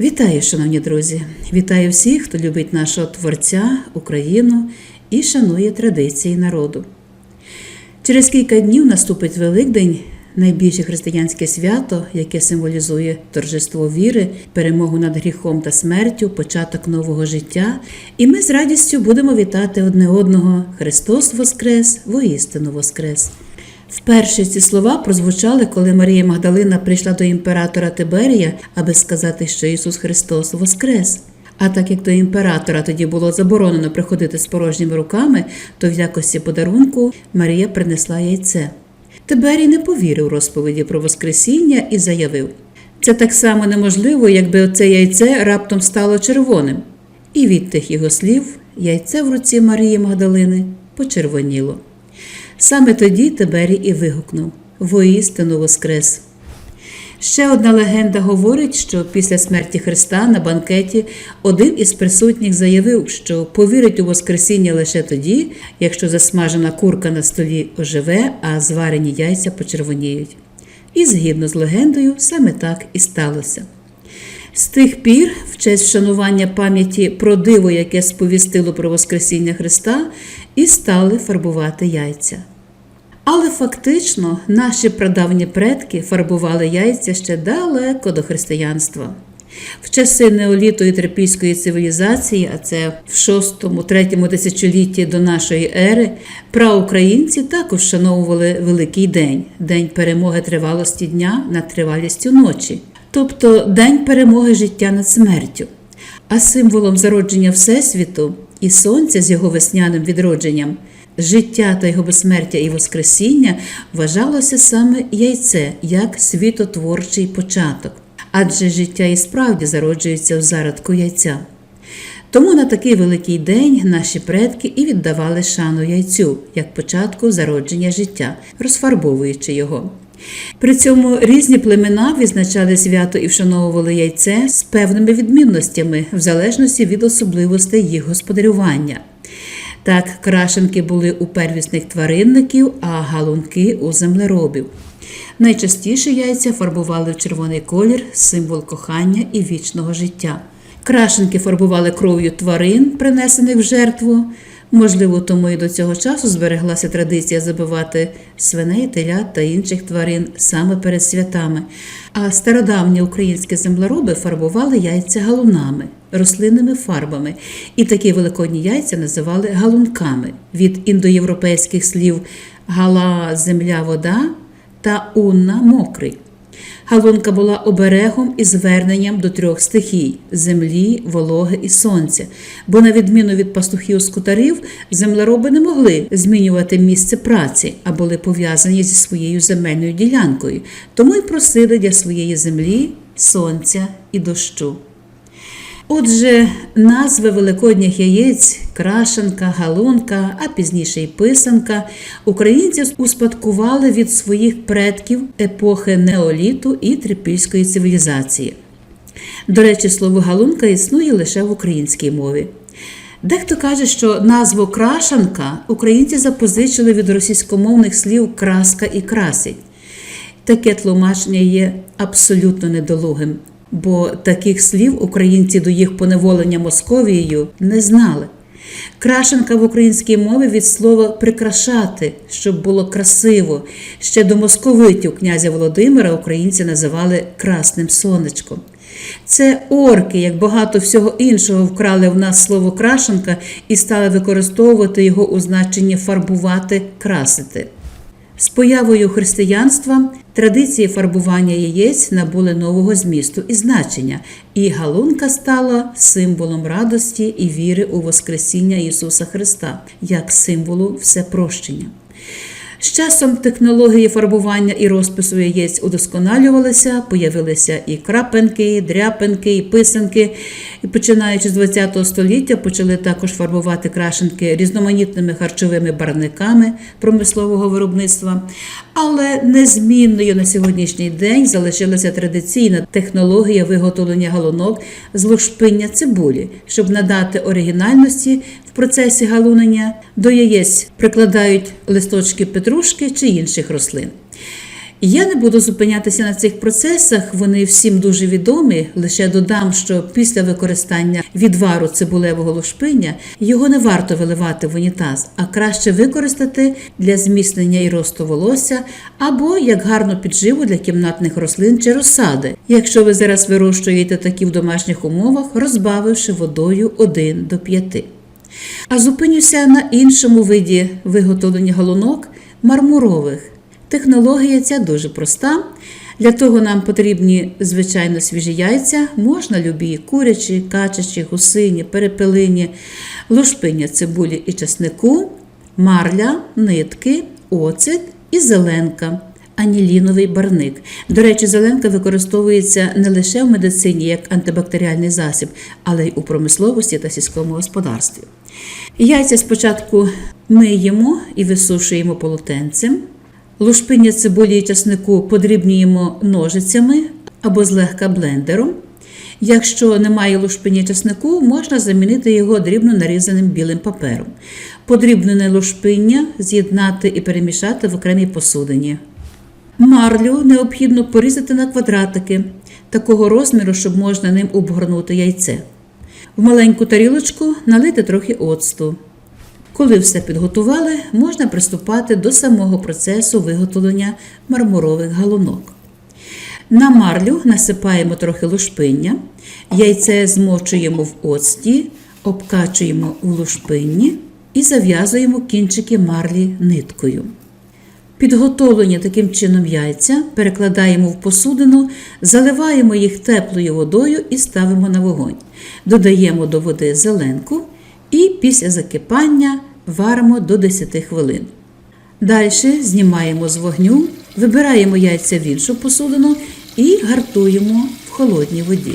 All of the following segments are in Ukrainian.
Вітаю, шановні друзі! Вітаю всіх, хто любить нашого Творця, Україну і шанує традиції народу. Через кілька днів наступить Великдень, найбільше християнське свято, яке символізує торжество віри, перемогу над гріхом та смертю, початок нового життя. І ми з радістю будемо вітати одне одного Христос Воскрес, воістину Воскрес! Вперше ці слова прозвучали, коли Марія Магдалина прийшла до імператора Тиберія, аби сказати, що Ісус Христос Воскрес. А так як до імператора тоді було заборонено приходити з порожніми руками, то в якості подарунку Марія принесла яйце. Тиберій не повірив розповіді про Воскресіння і заявив: це так само неможливо, якби оце яйце раптом стало червоним. І від тих його слів яйце в руці Марії Магдалини почервоніло. Саме тоді Тиберій і вигукнув Воістину Воскрес. Ще одна легенда говорить, що після смерті Христа на банкеті один із присутніх заявив, що повірить у Воскресіння лише тоді, якщо засмажена курка на столі оживе, а зварені яйця почервоніють. І згідно з легендою, саме так і сталося. З тих пір, в честь вшанування пам'яті про диво, яке сповістило про Воскресіння Христа, і стали фарбувати яйця. Але фактично наші прадавні предки фарбували яйця ще далеко до християнства. В часи неоліту і трипільської цивілізації, а це в 6-3 тисячолітті до нашої ери, праукраїнці також вшановували Великий день день перемоги тривалості дня над тривалістю ночі, тобто день перемоги життя над смертю. А символом зародження Всесвіту і сонця з його весняним відродженням життя та його безсмертя і Воскресіння вважалося саме яйце як світотворчий початок, адже життя і справді зароджується в зародку яйця. Тому на такий великий день наші предки і віддавали шану яйцю як початку зародження життя, розфарбовуючи його. При цьому різні племена відзначали свято і вшановували яйце з певними відмінностями в залежності від особливостей їх господарювання. Так, крашенки були у первісних тваринників, а галунки у землеробів. Найчастіше яйця фарбували в червоний колір, символ кохання і вічного життя. Крашенки фарбували кров'ю тварин, принесених в жертву. Можливо, тому і до цього часу збереглася традиція забивати свиней, телят та інших тварин саме перед святами. А стародавні українські землероби фарбували яйця галунами, рослинними фарбами, і такі великодні яйця називали галунками від індоєвропейських слів гала, земля, вода та унна мокрий. Галунка була оберегом і зверненням до трьох стихій землі, вологи і сонця. Бо, на відміну від пастухів скутарів, землероби не могли змінювати місце праці, а були пов'язані зі своєю земельною ділянкою, тому й просили для своєї землі, сонця і дощу. Отже, назви великодніх яєць, крашенка, галунка, а пізніше й писанка, українці успадкували від своїх предків епохи неоліту і трипільської цивілізації. До речі, слово галунка існує лише в українській мові. Дехто каже, що назву крашанка українці запозичили від російськомовних слів краска і красить. Таке тлумачення є абсолютно недолугим бо таких слів українці до їх поневолення Московією не знали. Крашенка в українській мові від слова прикрашати, щоб було красиво. Ще до московитів князя Володимира українці називали Красним сонечком. Це орки, як багато всього іншого, вкрали в нас слово крашенка і стали використовувати його у значенні фарбувати, красити. З появою християнства традиції фарбування яєць набули нового змісту і значення, і галунка стала символом радості і віри у Воскресіння Ісуса Христа як символу всепрощення. З часом технології фарбування і розпису яєць удосконалювалися, появилися і крапинки, і дряпинки, і писанки. І починаючи з ХХ століття, почали також фарбувати крашенки різноманітними харчовими барвниками промислового виробництва. Але незмінною на сьогоднішній день залишилася традиційна технологія виготовлення галунок з лушпиння цибулі, щоб надати оригінальності в процесі галунення до яєць прикладають листочки петрушки чи інших рослин. Я не буду зупинятися на цих процесах, вони всім дуже відомі. Лише додам, що після використання відвару цибулевого лушпиння його не варто виливати в унітаз, а краще використати для зміцнення і росту волосся або як гарну підживу для кімнатних рослин чи розсади. Якщо ви зараз вирощуєте такі в домашніх умовах, розбавивши водою 1 до 5. А зупинюся на іншому виді виготовлення галунок мармурових. Технологія ця дуже проста. Для того нам потрібні, звичайно, свіжі яйця, можна любі курячі, качачі, гусині, перепелині, лушпиння цибулі і чеснику, марля, нитки, оцет і зеленка. Аніліновий барник. До речі, зеленка використовується не лише в медицині як антибактеріальний засіб, але й у промисловості та сільському господарстві. Яйця спочатку миємо і висушуємо полотенцем. Лушпиння цибулі і часнику подрібнюємо ножицями або злегка блендером. Якщо немає лушпині часнику, можна замінити його дрібно нарізаним білим папером. Подрібнене лушпиння з'єднати і перемішати в окремій посудині. Марлю необхідно порізати на квадратики такого розміру, щоб можна ним обгорнути яйце. В маленьку тарілочку налити трохи оцту. Коли все підготували, можна приступати до самого процесу виготовлення мармурових галунок. На марлю насипаємо трохи лушпиння, яйце змочуємо в оцті, обкачуємо в лушпинні і зав'язуємо кінчики марлі ниткою. Підготовлені таким чином яйця перекладаємо в посудину, заливаємо їх теплою водою і ставимо на вогонь. Додаємо до води зеленку і після закипання варимо до 10 хвилин. Далі знімаємо з вогню, вибираємо яйця в іншу посудину і гартуємо в холодній воді.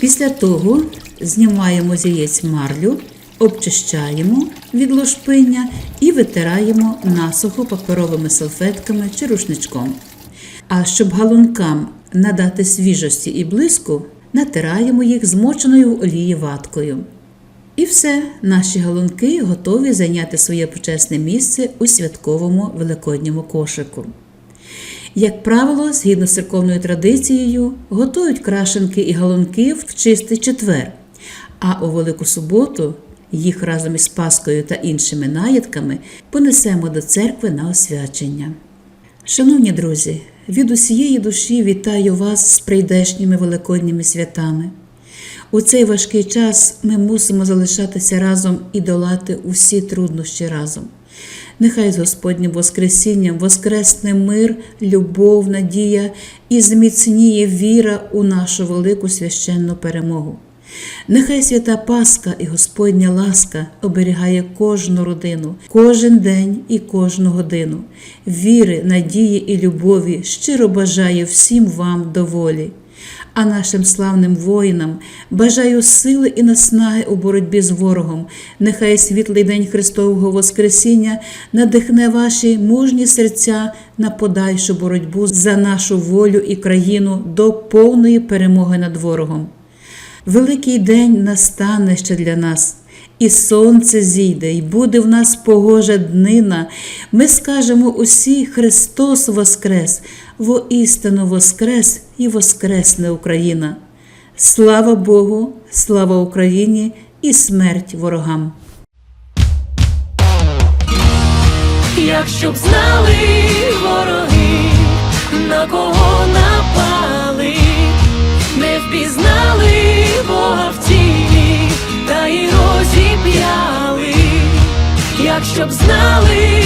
Після того знімаємо з яєць марлю, обчищаємо від лошпиння і витираємо насухо паперовими салфетками чи рушничком. А щоб галункам надати свіжості і блиску, натираємо їх змоченою в ваткою. І все, наші галунки готові зайняти своє почесне місце у святковому великодньому кошику. Як правило, згідно з церковною традицією, готують крашенки і галунки в чистий четвер, а у Велику суботу їх разом із Паскою та іншими наїдками понесемо до церкви на освячення. Шановні друзі, від усієї душі вітаю вас з прийдешніми великодніми святами. У цей важкий час ми мусимо залишатися разом і долати усі труднощі разом. Нехай з Господнім Воскресінням воскресне мир, любов, надія і зміцніє віра у нашу велику священну перемогу. Нехай свята Пасха і Господня ласка оберігає кожну родину, кожен день і кожну годину. Віри, надії і любові щиро бажаю всім вам доволі. А нашим славним воїнам бажаю сили і наснаги у боротьбі з ворогом. Нехай світлий день Христового Воскресіння надихне ваші мужні серця на подальшу боротьбу за нашу волю і країну до повної перемоги над ворогом. Великий день настане ще для нас, і сонце зійде, і буде в нас погожа днина. Ми скажемо усі Христос Воскрес, воістину Воскрес і Воскресне Україна. Слава Богу, слава Україні і смерть ворогам! Якщо б знали вороги, на кого напали, не впізнали Бога в тілі, та й розіп'яли, якщо б знали